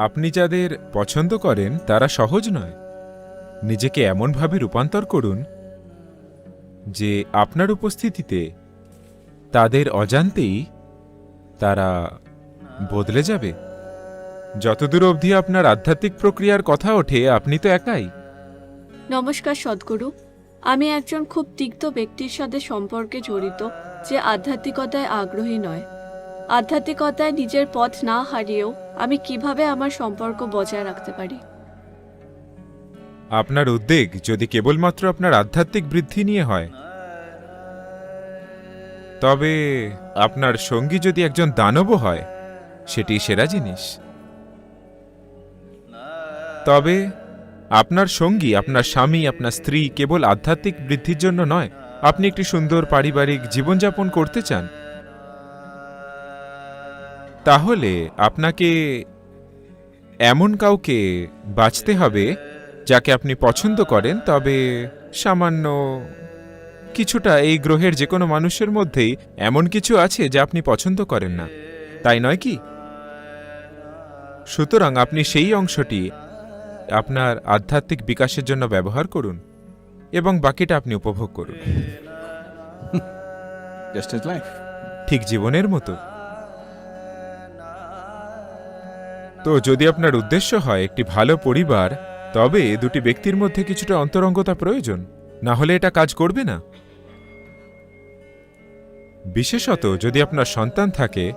আপনি যাদের পছন্দ করেন, তারা সহজ নয়। নিজেকে এমনভাবে রূপান্তর করুন যে আপনার উপস্থিতিতে তাদের অজান্তেই তারা বদলে যাবে। যতদূর অবধি আপনার আধ্যাত্মিক প্রক্রিয়ার কথা ওঠে, আপনি তো একাই। নমস্কার সদ্গুরু। আমি একজন খুব তিক্ত ব্যক্তির সাথে সম্পর্কে জড়িত, যে আধ্যাত্মিকতায় আগ্রহী নয়। আধ্যাত্মিকতায় নিজের পথ না হারিয়েও আমি কীভাবে আমার সম্পর্ক বজায় রাখতে পারি? আপনার উদ্বেগ যদি কেবলমাত্র আপনার আধ্যাত্মিক বৃদ্ধি নিয়ে হয়, তবে আপনার সঙ্গী যদি একজন দানবও হয়, সেটি সেরা জিনিস। তবে আপনার সঙ্গী, আপনার স্বামী, আপনার স্ত্রী কেবল আধ্যাত্মিক বৃদ্ধির জন্য নয়, আপনি একটি সুন্দর পারিবারিক জীবনযাপন করতে চান তাহলে আপনাকে এমন কাউকে বাঁচতে হবে যাকে আপনি পছন্দ করেন তবে সামান্য কিছুটা এই গ্রহের যে কোনো মানুষের মধ্যেই এমন কিছু আছে যা আপনি পছন্দ করেন না। তাই নয় কি? সুতরাং আপনি সেই অংশটি আপনার আধ্যাত্মিক বিকাশের জন্য ব্যবহার করুন এবং বাকিটা আপনি উপভোগ করুন. ঠিক জীবনের মতো। তো যদি আপনার উদ্দেশ্য হয় একটি ভালো পরিবার, তবে দুটি ব্যক্তির মধ্যে কিছুটা অন্তরঙ্গতা প্রয়োজন। না হলে এটা কাজ করবে না। বিশেষত যদি আপনার সন্তান থাকে,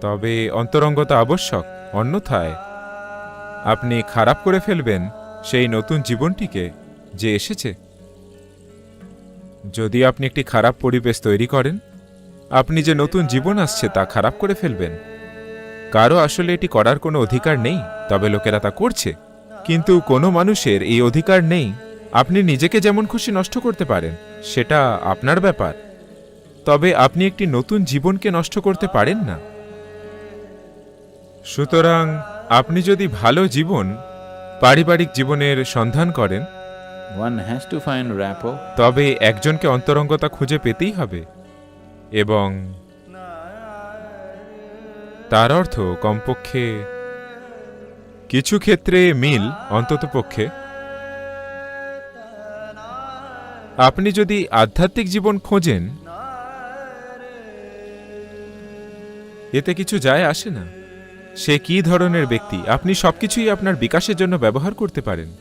তবে অন্তরঙ্গতা আবশ্যক। অন্যথায়, আপনি খারাপ করে ফেলবেন সেই নতুন জীবনটিকে যে এসেছে। যদি আপনি একটি খারাপ পরিবেশ তৈরি করেন, আপনি যে নতুন জীবন আসছে তা খারাপ করে ফেলবেন। কারও আসলে এটি করার কোনো অধিকার নেই তবে লোকেরা তা করছে। কিন্তু কোনো মানুষের এই অধিকার নেই। আপনি নিজেকে যেমন খুশি নষ্ট করতে পারেন সেটা আপনার ব্যাপার। তবে আপনি একটি নতুন জীবনকে নষ্ট করতে পারেন না। সুতরাং আপনি যদি ভালো জীবন পারিবারিক জীবনের সন্ধান করেন. তবে একজনকে অন্তরঙ্গতা খুঁজে পেতেই হবে। এবং তার অর্থ কমপক্ষে কিছু ক্ষেত্রে মিল অন্ততপক্ষে আপনি যদি আধ্যাত্মিক জীবন খোঁজেন, এতে কিছু যায় আসে না। সে কি ধরনের ব্যক্তি, আপনি সবকিছুই আপনার বিকাশের জন্য ব্যবহার করতে পারেন।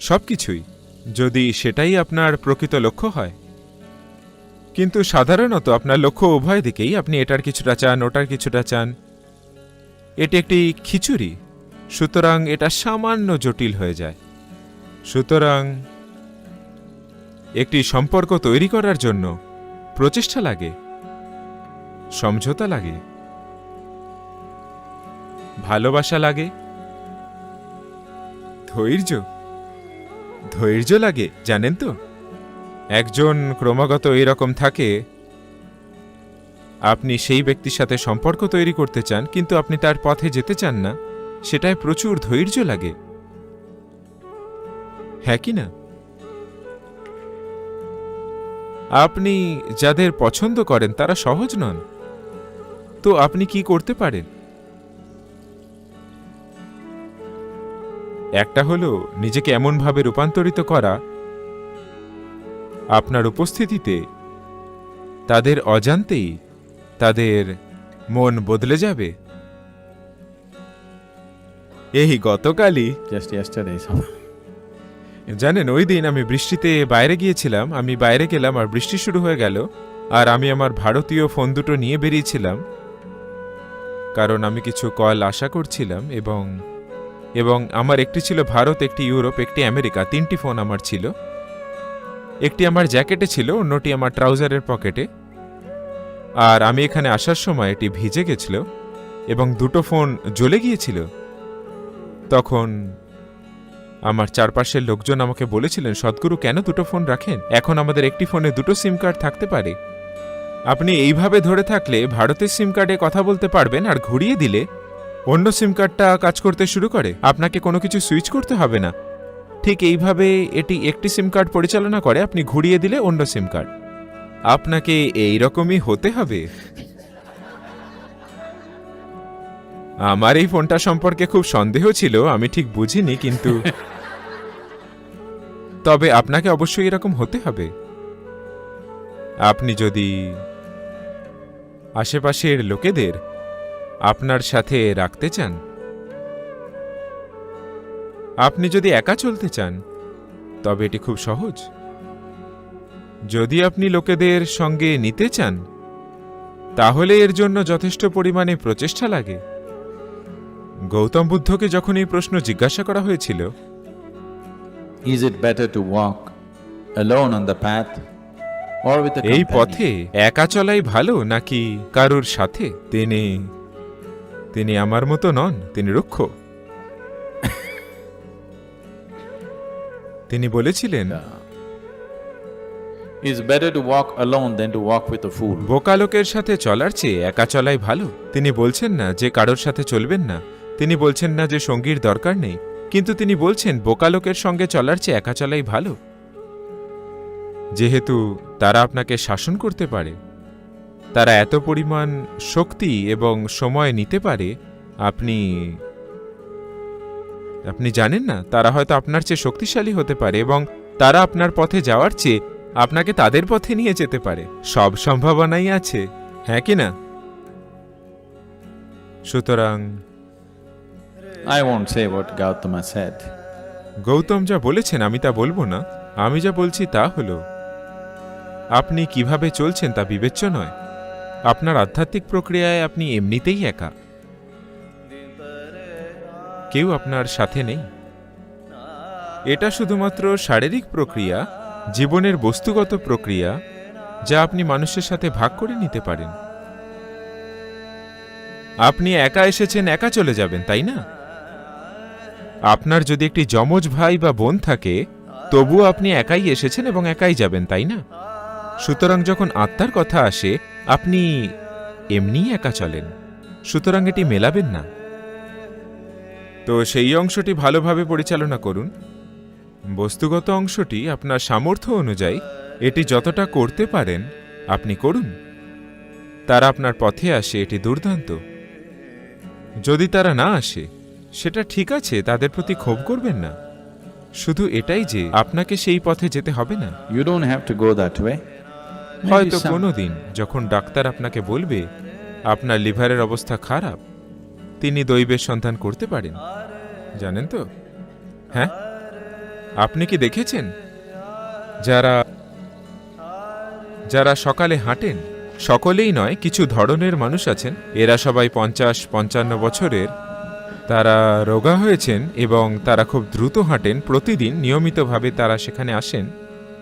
সবকিছুই, যদি সেটাই আপনার প্রকৃত লক্ষ্য হয়। কিন্তু সাধারণত আপনার লক্ষ্য উভয় দিকেই আপনি এটার কিছুটা চান, ওটার কিছুটা চান। এটি একটি খিচুড়ি, সুতরাং এটা সামান্য জটিল হয়ে যায়। সুতরাং একটি সম্পর্ক তৈরি করার জন্য প্রচেষ্টা লাগে, সমঝোতা লাগে, ভালোবাসা লাগে, ধৈর্য ধৈর্য লাগে, জানেন তো? একজন ক্রমাগত এরকম থাকে, আপনি সেই ব্যক্তির সাথে সম্পর্ক তৈরি করতে চান, কিন্তু আপনি তার পথে যেতে চান না, সেটায় প্রচুর ধৈর্য লাগে। হ্যাঁ কি না? আপনি যাদের পছন্দ করেন, তারা সহজ নন। তো আপনি কি করতে পারেন? একটা হলো নিজেকে এমনভাবে রূপান্তরিত করা আপনার উপস্থিতিতে। তাদের অজান্তেই তাদের মন বদলে যাবে। এই গতকালই yesterday. জানেন ওই দিন আমি বৃষ্টিতে বাইরে গিয়েছিলাম আমি বাইরে গেলাম আর বৃষ্টি শুরু হয়ে গেল আর আমি আমার ভারতীয় ফোন দুটো নিয়ে বেরিয়েছিলাম। কারণ আমি কিছু কল আশা করছিলাম এবং এবং আমার একটি ছিল ভারত একটি ইউরোপ একটি আমেরিকা তিনটি ফোন আমার ছিল। একটি আমার জ্যাকেটে ছিল, অন্যটি আমার ট্রাউজারের পকেটে। আর আমি এখানে আসার সময় এটি ভিজে গেছিল এবং দুটো ফোন জ্বলে গিয়েছিল। তখন আমার চারপাশের লোকজন আমাকে বলেছিলেন, সদ্গুরু, কেন দুটো ফোন রাখেন? এখন আমাদের একটি ফোনে দুটো সিম কার্ড থাকতে পারে। আপনি এইভাবে ধরে থাকলে ভারতের সিম কার্ডে কথা বলতে পারবেন আর ঘুরিয়ে দিলে অন্য সিম কার্ডটা কাজ করতে শুরু করে। আপনাকে কোনো কিছু সুইচ করতে হবে না। ঠিক এইভাবে এটি একটি সিম কার্ড পরিচালনা করে, আপনি ঘুরিয়ে দিলে অন্য সিম কার্ড আপনাকে এই রকমই হতে হবে। আমার এই ফোনটা সম্পর্কে খুব সন্দেহ ছিল, আমি ঠিক বুঝিনি, কিন্তু তবে আপনাকে অবশ্যই এরকম হতে হবে। আপনি যদি আশেপাশের লোকেদের আপনার সাথে রাখতে চান আপনি যদি একা চলতে চান তবে এটি খুব সহজ। যদি আপনি লোকেদের সঙ্গে নিতে চান তাহলে এর জন্য যথেষ্ট পরিমাণে প্রচেষ্টা লাগে। গৌতম বুদ্ধকে যখন এই প্রশ্ন জিজ্ঞাসা করা হয়েছিল to walk alone on the path or with a এই পথে একা চলাই ভালো নাকি কারুর সাথে? তিনি তিনি আমার মতো নন তিনি রুক্ষ। তিনি বলেছিলেন It's better to walk alone than to walk with a fool. বোকা লোকের সাথে চলার চেয়ে একা চলাই ভালো। তিনি বলছেন না যে কারোর সাথে চলবেন না। তিনি বলছেন না যে সঙ্গীর দরকার নেই। কিন্তু তিনি বলছেন বোকা লোকের সঙ্গে চলার চেয়ে একা চলাই ভালো। যেহেতু তারা আপনাকে শাসন করতে পারে তারা এত পরিমাণ শক্তি এবং সময় নিতে পারে আপনি আপনি জানেন না তারা হয়তো আপনার চেয়ে শক্তিশালী হতে পারে এবং তারা আপনার পথে যাওয়ার চেয়ে আপনাকে তাদের পথে নিয়ে যেতে পারে। সব সম্ভাবনাই আছে হ্যাঁ কি না? সুতরাং I won't say what Gautama said. Gautam যা বলেছেন আমি তা বলব না। আমি যা বলছি তা হলো আপনি কীভাবে চলছেন তা বিবেচ্য নয়। আপনার আধ্যাত্মিক প্রক্রিয়ায় আপনি এমনিতেই একা। কেউ আপনার সাথে নেই। এটা শুধুমাত্র শারীরিক প্রক্রিয়া, জীবনের বস্তুগত প্রক্রিয়া, যা আপনি মানুষের সাথে ভাগ করে নিতে পারেন। আপনি একা এসেছেন, একা চলে যাবেন, তাই না? আপনার যদি একটি যমজ ভাই বা বোন থাকে, তবুও আপনি একাই এসেছেন এবং একাই যাবেন, তাই না? সুতরাং যখন আত্মার কথা আসে, আপনি এমনিই একা চলেন। সুতরাং এটি মেলাবেন না। তো সেই অংশটি ভালোভাবে পরিচালনা করুন। বস্তুগত অংশটি আপনার সামর্থ্য অনুযায়ী এটি যতটা করতে পারেন আপনি করুন। তারা আপনার পথে আসে এটি দুর্দান্ত। যদি তারা না আসে সেটা ঠিক আছে তাদের প্রতি ক্ষোভ করবেন না। শুধু এটাই যে আপনাকে সেই পথে যেতে হবে না। Go that way. Maybe হয়তো কোনো দিন যখন ডাক্তার আপনাকে বলবে আপনার লিভারের অবস্থা খারাপ তিনি দৈবের সন্ধান করতে পারেন। জানেন তো? হ্যাঁ? আপনি কি দেখেছেন? যারা যারা সকালে হাঁটেন, সকলেই নয়, কিছু ধরনের মানুষ আছেন। এরা সবাই পঞ্চাশ, পঞ্চান্ন বছরের। তারা রোগা হয়েছেন এবং তারা খুব দ্রুত হাঁটেন। প্রতিদিন নিয়মিতভাবে তারা সেখানে আসেন।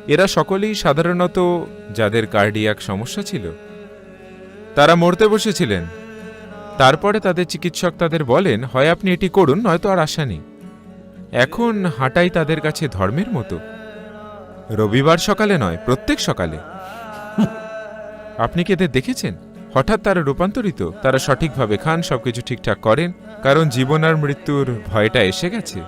এরা সকলেই সাধারণত যাদের কার্ডিয়াক সমস্যা ছিল, তারা মরতে বসেছিলেন। তারপরে তাদের চিকিৎসক তাদের বলেন, হয় আপনি এটি করুন, নয়তো আর আশা নেই। এখন হাঁটাই তাদের কাছে ধর্মের মতো। রবিবার সকালে নয়, প্রত্যেক সকালে। আপনি কি এদের দেখেছেন? হঠাৎ তারা রূপান্তরিত, তারা সঠিকভাবে খান, সবকিছু ঠিকঠাক করেন, কারণ জীবন আর মৃত্যুর ভয়টা এসে গেছে।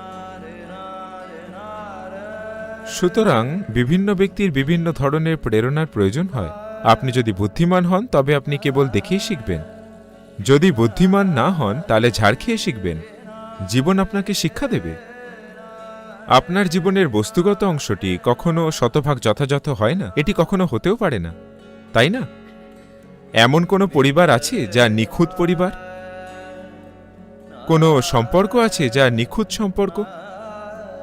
সুতরাং বিভিন্ন ব্যক্তির বিভিন্ন ধরনের প্রেরণার প্রয়োজন হয়। আপনি যদি বুদ্ধিমান হন, তবে আপনি কেবল দেখেই শিখবেন। যদি বুদ্ধিমান না হন, তাহলে ঝাড় খেয়ে শিখবেন। জীবন আপনাকে শিক্ষা দেবে। আপনার জীবনের বস্তুগত অংশটি কখনো শতভাগ যথাযথ হয় না, এটি কখনো হতেও পারে না। তাই না? এমন কোনো পরিবার আছে যা নিখুঁত পরিবার? কোনো সম্পর্ক আছে যা নিখুঁত সম্পর্ক?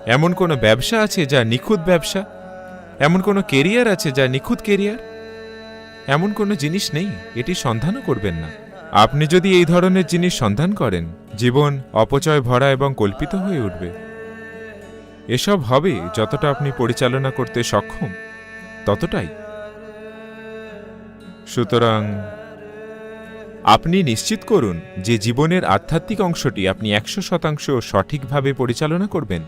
এমন কোনো ব্যবসা আছে যা নিখুঁত ব্যবসা? এমন কোনো কেরিয়ার আছে যা নিখুঁত কেরিয়ার? এমন কোনো জিনিস নেই, এটি সন্ধানও করবেন না। আপনি যদি এই ধরনের জিনিস সন্ধান করেন, জীবন, অপচয় ভরা এবং কল্পিত হয়ে উঠবে। এসব হবে যতটা আপনি পরিচালনা করতে সক্ষম, ততটাই। সুতরাং, আপনি নিশ্চিত করুন যে জীবনের আধ্যাত্মিক অংশটি আপনি একশো শতাংশ সঠিকভাবে পরিচালনা করবেন।